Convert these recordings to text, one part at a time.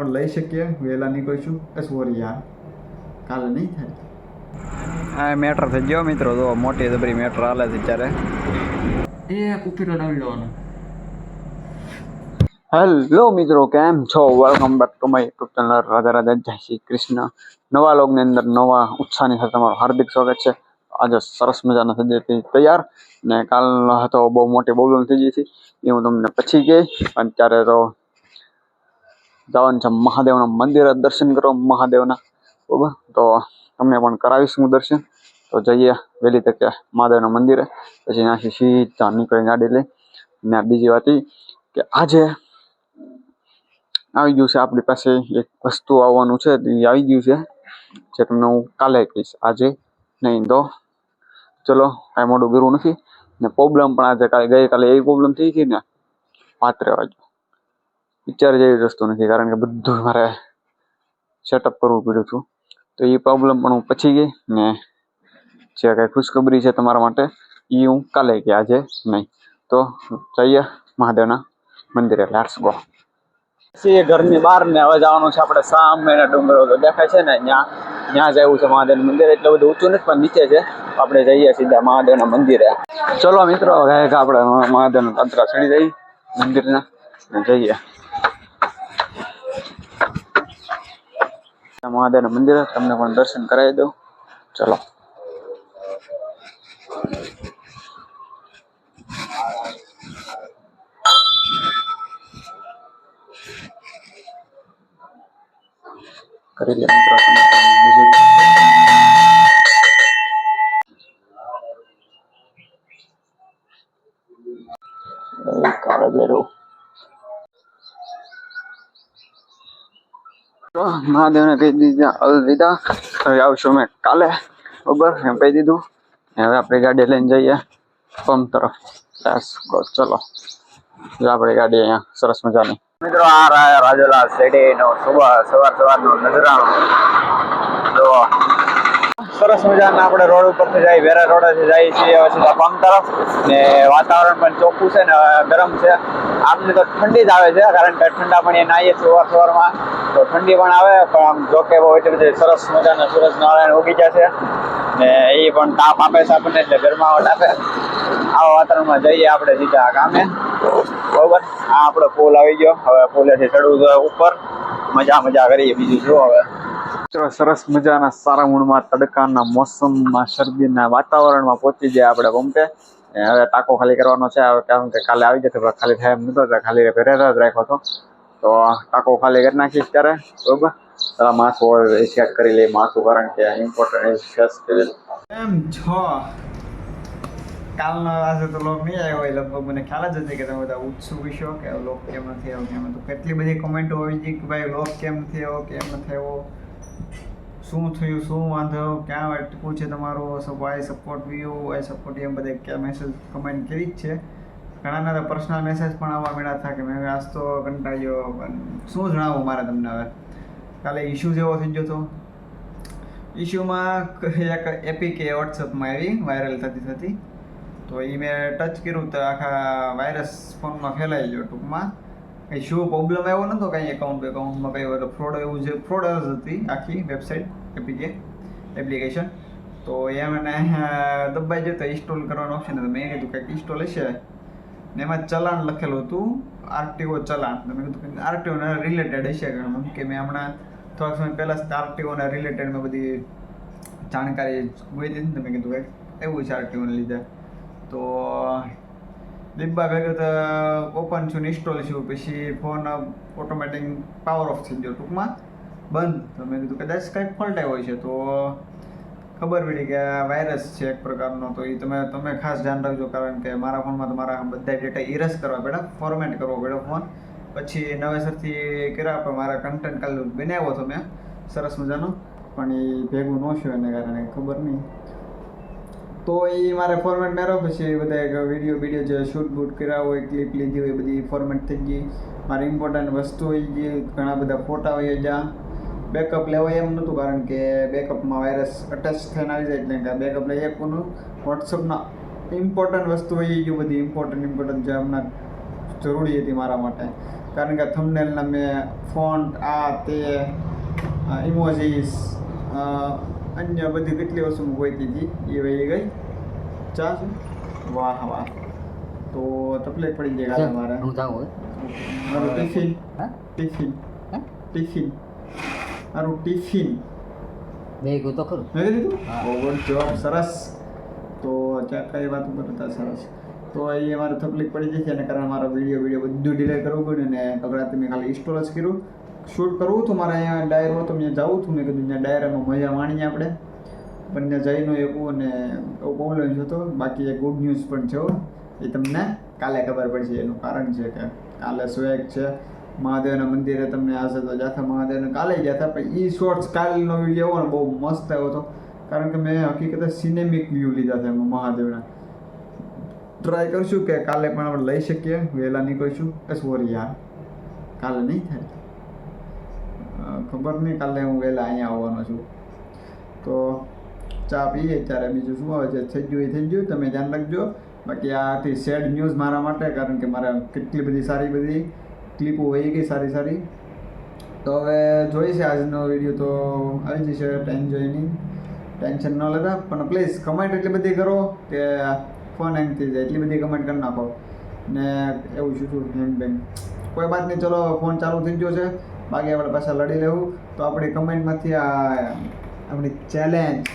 ફટાફટ લઈ શકીએ. વહેલા નીકળીશું એ સોરી યાર. કાલે નહીં થાય. આ મેટર થઈ ગયો મિત્રો. તો મોટી જબરી મેટર હાલે છે ત્યારે એ કુપી રડાવી લેવાનો. હેલો મિત્રો કેમ છો? Welcome back to my YouTube channel Radha Radha જય શ્રી કૃષ્ણ. નવા લોગની અંદર નવા ઉત્સાહની સાથે તમારું હાર્દિક સ્વાગત છે. આજે સરસ મજાનો થઈ તૈયાર. ને કાલ હતો બહુ મોટી પ્રોબ્લેમ થઈ ગઈ હતી. એ હું તમને પછી કહી. અત્યારે તો જવાનું છે મહાદેવના મંદિરે દર્શન કરો મહાદેવના. બરાબર? તો તમને પણ કરાવીશ હું દર્શન. તો જઈએ વહેલી તકે મહાદેવના મંદિરે. પછી ત્યાંથી સીધા નીકળી ગાડી લઈ. ને બીજી વાત એ કે આજે આવી ગયું છે આપણી પાસે એક વસ્તુ આવવાનું છે. એ આવી ગયું છે જે તમને હું કાલે કહીશ. આજે નહીં તો ચલો કાંઈ મોડું કર્યું નથી. ને પ્રોબ્લેમ પણ આજે કાલે ગઈકાલે એવી પ્રોબ્લેમ થઈ હતી ને. વાત રહેવા વિચાર જેવી વસ્તુ નથી કારણ કે બધું મારે સેટઅપ કરવું પડ્યું હતું તો એ પ્રોબ્લેમ પણ હું પછી ગઈ ને જે કાંઈ ખુશખબરી છે તમારા માટે એ હું કાલે કે આજે નહીં. તો જઈએ મહાદેવના મંદિરે. લેટ્સ ગો છીએ ઘરની બહાર ને હવે જવાનું છે આપણે સામે ડુંગરો તો દેખાય છે ને ત્યાં ત્યાં જવું છે મહાદેવનું મંદિર. એટલે બધું ઊંચું નથી પણ નીચે છે. આપણે જઈએ સીધા મહાદેવના મંદિરે. ચલો મિત્રો હવે આપણે મહાદેવના તંત્ર ચડી જઈએ મંદિરના ને જઈએ. મહાદેવના મંદિરે તમને પણ દર્શન કરાવી દઉં. ચલો. કરી લે મિત્રો બેરો. તો મહાદેવને કહી દીધા, અલવિદા, હવે આવશું મેં કાલે. બરોબર, એમ કહી દીધું. હવે આપણે ગાડી લઈને જઈએ પંપ તરફ. લેટ્સ ગો ચલો. આપણી ગાડી અહીંયા સરસ મજાની. મિત્રો, આ રાજલા શેડે નો સવાર સવાર સવારનો નજરાણો. તો સરસ મજાના આપણે રોડ ઉપરથી જાય, વેરા રોડેથી જાય છીએ સીધા પંપ તરફ. ને વાતાવરણ પણ ચોખ્ખું છે ને ગરમ છે. આપને તો ઠંડી જ આવે છે, કારણ કે ઠંડા પાણી નાહીએ સવાર સવારમાં. તો ઠંડી પણ આવે, પણ આમ જોકે બહુ એટલી બધી સરસ મજાના સૂરજ નારાયણ ઉગી છે. ને એ પણ તાપ આપે છે આપણને, એટલે ગરમાવટ આપે. આવા વાતાવરણમાં જઈએ આપણે સીધા ગામે. બરોબર? આ આપણો પુલ આવી ગયો. હવે પુલેથી ચડવું જોઈએ ઉપર. મજા મજા કરીએ બીજું શું હવે? મિત્રો, સરસ મજાના સારા મૂળમાં તડકાના મોસમમાં, શરદીના વાતાવરણમાં પહોંચી ગયા આપણે પંપે હવે ટાંકો ખાલી કરવાનો છે કારણ કે કાલે આવી પણ ખાલી થાય એમ નતો ખાલી ઘરે જ રાખ્યો હતો. તો ટાંકો ખાલી કરી નાખીશ ત્યારે, બરોબર? પેલા માથું હોય કરી લઈએ, માથું કારણ કે ઇમ્પોર્ટન્ટ એમ છ? કાલનો આજે તો લોક નહીં આવ્યો હોય, લગભગ મને ખ્યાલ જ હતી કે તમે બધા ઉત્સુક છો કે લોક કેમ નથી આવ્યો, કેમ તો કેટલી બધી કોમેન્ટો આવી હતી કે ભાઈ લોક કેમ આવ્યો, કેમ નથી આવ્યો? શું થયું, શું વાંધો, ક્યાં અટકું છે તમારો વાય સપોર્ટ વ્યૂ આઈ સપોર્ટ એમ બધે ક્યાં મેસેજ કમેન્ટ કરી જ છે. ઘણાના તો પર્સનલ મેસેજ પણ આવવા મળ્યા હતા કે મેં આજ તો કંટાળ્યો શું જણાવું મારે તમને હવે? કાલે ઇશ્યુ જેવો થઈ ગયો હતો ઇશ્યુમાં એક એપી કે વોટ્સઅપમાં આવી વાયરલ થતી થતી. તો એ મેં ટચ કર્યું તો આખા વાયરસ ફોનમાં ફેલાઈ ગયો ટૂંકમાં. કંઈ શું પ્રોબ્લેમ આવ્યો નહોતો કાંઈ એકાઉન્ટ એકાઉન્ટમાં કંઈ એટલે ફ્રોડ એવું જે ફ્રોડ જ હતી આખી વેબસાઇટ એપીકે એપ્લિકેશન તો એ મને દબાઈ જતો ઇન્સ્ટોલ કરવાનો ઓપ્શન હતો. મેં કીધું કંઈક ઇન્સ્ટોલ હશે? ને એમાં ચલાણ લખેલું હતું આરટીઓ ચલાણ તો મેં કીધું આરટીઓને રિલેટેડ હશે કે મેં હમણાં થોડાક સમય પહેલાં આરટીઓના રિલેટેડ મેં બધી જાણકારી ગોઈ દીધી ને મેં કીધું કંઈક એવું છે આરટીઓને લીધે. તો ડિબ્બા ભેગું તો ઓપન છું ઇન્સ્ટોલ છું. પછી ફોન ઓટોમેટિક પાવર ઓફ થઈ ગયો ટૂંકમાં. બંધ. તો મેં કીધું કદાચ કંઈક ફોલ્ટ આવ્યો છે. તો ખબર પડી કે આ વાયરસ છે એક પ્રકારનો. તો એ તમે તમે ખાસ ધ્યાન રાખજો કારણ કે મારા ફોનમાં તો મારા બધા ડેટા ઇરેઝ કરવા પડ્યા ફોર્મેટ કરવો પડ્યો ફોન. પછી નવેસરથી કર્યા પણ મારા કન્ટેન્ટ કાલ બનાવ્યો હતો મેં. સરસ મજાનો. પણ એ ભેગું ન થયું એને કારણે. ખબર નહીં. તો એ મારે ફોર્મેટ મેળવો પછી બધા વીડિયો વીડિયો જે શૂટ બૂટ કર્યા હોય ક્લિપ લીધી હોય બધી ફોર્મેટ થઈ ગઈ. મારી ઇમ્પોર્ટન્ટ વસ્તુ હોય ગઈ ઘણા બધા ફોટા હોય જ્યાં બેકઅપ લેવાય એમ નહોતું, કારણ કે બેકઅપમાં વાયરસ અટેચ થઈને આવી જાય, એટલે બેકઅપ લઈ શકવાનું વોટ્સઅપના ઇમ્પોર્ટન્ટ વસ્તુ હોય ગયું બધી ઇમ્પોર્ટન્ટ ઇમ્પોર્ટન્ટ જે હમણાં જરૂરી હતી મારા માટે. કારણ કે થમનેલના મેં ફોન્ટ આ, તે ઇમોજીસ અન્ય બધી કેટલી વસ્તુ ગોઈતી હતી એ વહી ગઈ. ચા છે વાહ વાહ. તો તકલીફ પડી જાય કાલે મારે. હું જાઉં મારું ટિફિન. ટિફિન. ટિફિન. મારું ટિફિન. ગયું તો ખરું. મેં કીધું? ગુડ જોબ સરસ. તો ત્યાં કઈ વાત ઉપર હતા સરસ. તો એ મારે તકલીફ પડી જશે અને કારણ મારો વીડિયો વીડિયો બધું ડિલે કરવું પડ્યું ને કગડાથી મેં ખાલી ઇન્સ્ટોલ જ કર્યું. શૂટ કરવું હતું મારે અહીંયા ડાયરો હતો મેં જવું હતું મેં કીધું ડાયરામાં મજા માણીએ આપણે. પણ જઈનો એવું અને પ્રોબ્લેમ થતો બાકી એક ગુડ ન્યૂઝ પણ છે એ તમને કાલે ખબર પડશે. એનું કારણ છે કે કાલે સ્વેગ છે. મહાદેવના મંદિરે તમને આશે તો જાથા મહાદેવને કાલે ગયા હતા, પણ એ શોર્ટ્સ કાલનો વીડિયો આવ્યો ને બહુ મસ્ત આવ્યો હતો. કારણ કે મેં હકીકતે સિનેમિક વ્યૂ લીધા હતા એમાં મહાદેવના. ટ્રાય કરશું કે કાલે પણ આપણે લઈ શકીએ. વહેલા નીકળીશું. કે સોરી યાર. કાલે નહીં થાય. ખબર નહીં કાલે હું વહેલા અહીંયા આવવાનો છું. તો ચા પીએ ત્યારે બીજું શું આવે છે, થઈ ગયું એ થઈ ગયું, તમે ધ્યાન રાખજો. બાકી આથી સેડ ન્યૂઝ મારા માટે, કારણ કે મારે કેટલી બધી સારી બધી ક્લિપો હોઈ ગઈ સારી સારી. તો હવે જોઈશે આજનો વીડિયો તો આવી જશે એન્જોયની ટેન્શન ન લેતા, પણ પ્લીઝ કમેન્ટ એટલી બધી કરો કે ફોન હેંગ થઈ જાય, એટલી બધી કમેન્ટ કરી નાખો. ને એવું શું શું હેંગ બેંગ કોઈ વાત નહીં, ચલો ફોન ચાલુ થઈ ગયો છે. બાકી આપણે પાછા લડી લેવું. તો આપણી કમેન્ટમાંથી આ, આપણી ચેલેન્જ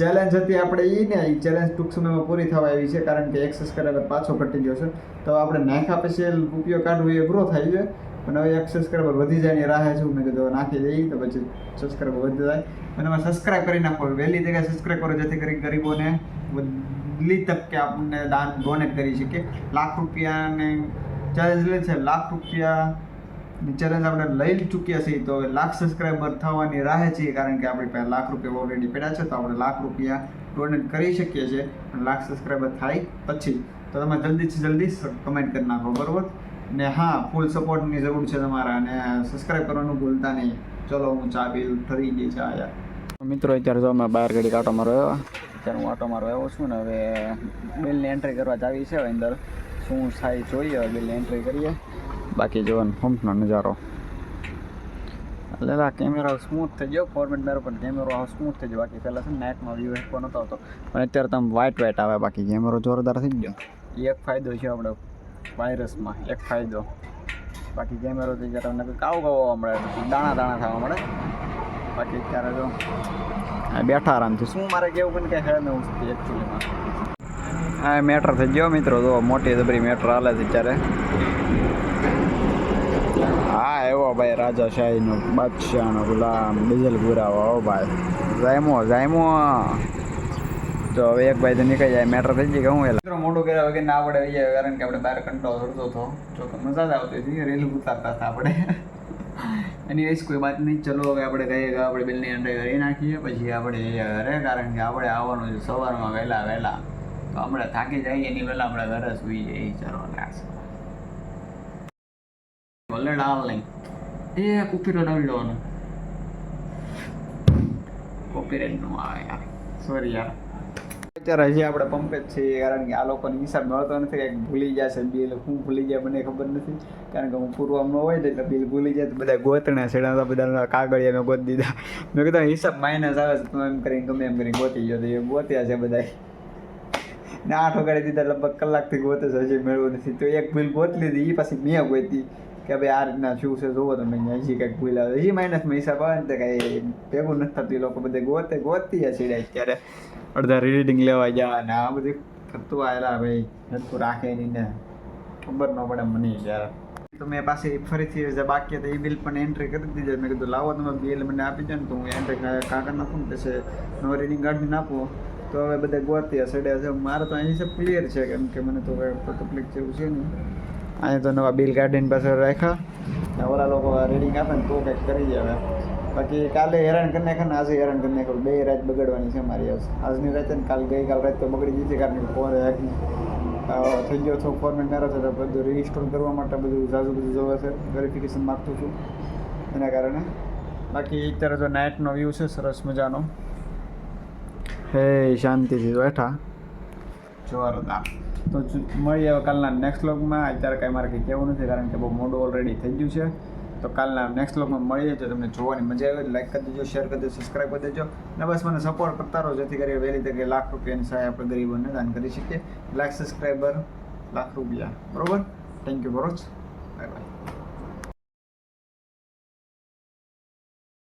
ચેલેન્જ હતી આપણે એ ને એ ચેલેન્જ ટૂંક સમયમાં પૂરી થવા આવી છે, કારણ કે એક સબસ્ક્રાઈબર પાછો ઘટી ગયો છે. તો આપણે નાખ્યા પછી રૂપિયો કાઢવો એ ગ્રો થાય છે. પણ હવે એક સબસ્ક્રાઈબર વધી જાય એની રાહે છું, મેં કીધું નાખી દઈએ, તો પછી સબસ્ક્રાઈબર વધી જાય. અને એમાં સબસ્ક્રાઈબ કરી નાખો. વહેલી જગ્યાએ સબસ્ક્રાઈબ કરો, જેથી કરી ગરીબોને વહેલી તકે આપણને દાન ડોનેટ કરી શકીએ લાખ રૂપિયાને ચેલેન્જ લે છે, લાખ રૂપિયા ચેલેન્જ આપણે લઈ ચૂક્યા છીએ, તો લાખ સબસ્ક્રાઈબર થવાની રાહે છીએ, કારણ કે આપણી પાસે લાખ રૂપિયા ઓલરેડી પડ્યા છે, તો આપણે લાખ રૂપિયા ડોનેટ કરી શકીએ છીએ લાખ સબસ્ક્રાઈબર થાય પછી તો તમે જલ્દીથી જલ્દી કમેન્ટ કરી નાખો, બરોબર? ને હા ફૂલ સપોર્ટની જરૂર છે તમારા, અને સબસ્ક્રાઈબ કરવાનું ભૂલતા નહીં. ચલો, હું ચા પી, ઠરી ગઈ છે આયા મિત્રો, અત્યારે જો અમે બહાર ઘડી કાંટો મારો અત્યારે હું આટો મારો આવ્યો છું, ને હવે બિલની એન્ટ્રી કરવા જાવી છે અંદર. શું થાય જોઈએ બિલની એન્ટ્રી કરીએ. બાકી જોવાનું પંપનો નજારો. એટલે આ કેમેરો સ્મૂથ થઈ ગયો ફોર્મેટ મેરો પણ કેમેરો સ્મૂથ થઈ ગયો. બાકી પહેલાં છે ને નાઇટમાં વ્યૂ હેડફોન નહોતો આવતો. પણ અત્યારે તમે વ્હાઇટ વ્હાઇટ આવે બાકી કેમેરો જોરદાર થઈ ગયો. એક ફાયદો છે આપણે વાયરસમાં એક ફાયદો. બાકી કેમેરો થઈ ગયા તમને કાવ કાવ મળે દાણા દાણા થવા મળે. બાકી અત્યારે જો બેઠા આરામથી. શું મારે કેવું પણ કે હેડ ઉઠતી એકચ્યુઅલીમાં આ મેટર થઈ ગયો મિત્રો જો મોટી જબરી મેટર હાલે છે અત્યારે. હા, એવો ભાઈ, રાજા શાહીનો બાદશાહનો ગુલામ ડીઝલ પુરાવો હો ભાઈ. જાયમો જાયમો. તો હવે એક ભાઈ તો નીકળી જાય, મેટર થઈ જાય કે હું મિત્રો મોટું કર્યા વગર ના પડે જાય કારણ કે આપણે બહાર કંટાળો ચડતો હતો. જો મજા જ આવતી હતી, રેલ ઉતારતા હતા આપણે. એની એસ કોઈ વાત નહીં, ચલો હવે આપણે કહીએ કે આપણે બિલની અંદર કરી નાખીએ, પછી આપણે ઘરે, કારણ કે આપણે આવવાનું છે, સવારમાં વહેલા વહેલા. તો આપણે થાકી જઈએ, એની પહેલાં આપણે ઘરે સુઈ જઈએ ચલો ભલે ડાલ નહીં એ કોપીરાઇટ આવી જવાનું કોપીરાઇટનું આવે યાર સોરી યાર અત્યારે હજી આપણે પંપે જ છીએ કારણ કે આ લોકોને હિસાબ મળતો નથી કંઈક ભૂલી જશે બિલ હું ભૂલી જાય મને ખબર નથી કારણ કે હું પૂર્વમાં હોય એટલે બિલ ભૂલી જાય તો બધા ગોતણા છેડા બધા કાગળિયા મેં ગોતી દીધા મેં કીધું હિસાબ માઇનસ આવે છે તું એમ કરીને ગમે એમ કરીને ગોતી ગયો તો એ ગોત્યા છે બધા ને આઠ વગાડી દીધા લગભગ કલાકથી ગોતે છે હજી મેળવું નથી તો એક ભૂલ ગોત લીધી એ પાછી મેં ગોતી કે ભાઈ આ રીતના શું છે જોવો તમે અહીંયા હજી કંઈક ભૂલ આવે હજી માઇનસમાં હિસાબ આવે ને કાંઈ ભેગું નથી થતું એ લોકો બધે ગોતે ગોતી સીડા ત્યારે અડધા રીડિંગ લેવા ગયા ને આ બધું થતું આવેલા ભાઈ હરખું રાખે નહીં ને ખબર ન પડે મને યાર તો મેં પાછી ફરીથી બાકી હતા એ બિલ પણ એન્ટ્રી કરી દીધી મેં કીધું લાવો તમે બિલ મને આપી દો ને તો હું એન્ટ્રી કાકા નાખું ને પછી નો રીડિંગ કાઢી નાખું તો હવે બધા ગોતી હશે છે મારે તો અહીં છે ક્લિયર છે કેમ કે મને તો કોઈ તકલીફ જેવું છે નહીં અહીંયા તો નવા બિલ કાઢીને પાછળ રાખ્યા. ઓલા લોકો રીડિંગ આપે ને તો કંઈક કરી જાય બાકી કાલે હેરાન કરી નાખે ને આજે હેરાન કરી નાખ્યું. બે રાત બગડવાની છે મારી આજ. આજની રાતે ને કાલ ગઈકાલ રાત તો બગડી ગઈ કારણ કે ફોન થઈ ગયો છો ફોર્મેટ છે તો બધું રીસ્ટોર કરવા માટે બધું ઝાઝું બધું જોવે છે. વેરિફિકેશન માગતું છું એના કારણે. બાકી અત્યારે તો નાઇટનો વ્યૂ છે, સરસ મજાનો. હે, શાંતિથી બેઠા. જોરદાર તો મળીએ હવે કાલના નેક્સ્ટ વ્લોગમાં અત્યારે કાંઈ મારે કંઈ કહેવું નથી કારણ કે બહુ મોડું ઓલરેડી થઈ ગયું છે. તો કાલના નેક્સ્ટ વ્લોગમાં મળીએ. જો તમને જોવાની મજા આવે લાઈક કરી દેજો શેર કરી દેજો સબસ્ક્રાઈબ કરી દેજો. અને બસ મને સપોર્ટ કરતા રહો, જેથી કરી વહેલી તકે લાખ રૂપિયાની સહાય આપણે ગરીબોને દાન કરી શકીએ. લાખ સબસ્ક્રાઈબર લાખ રૂપિયા. બરોબર? Thank you for bye bye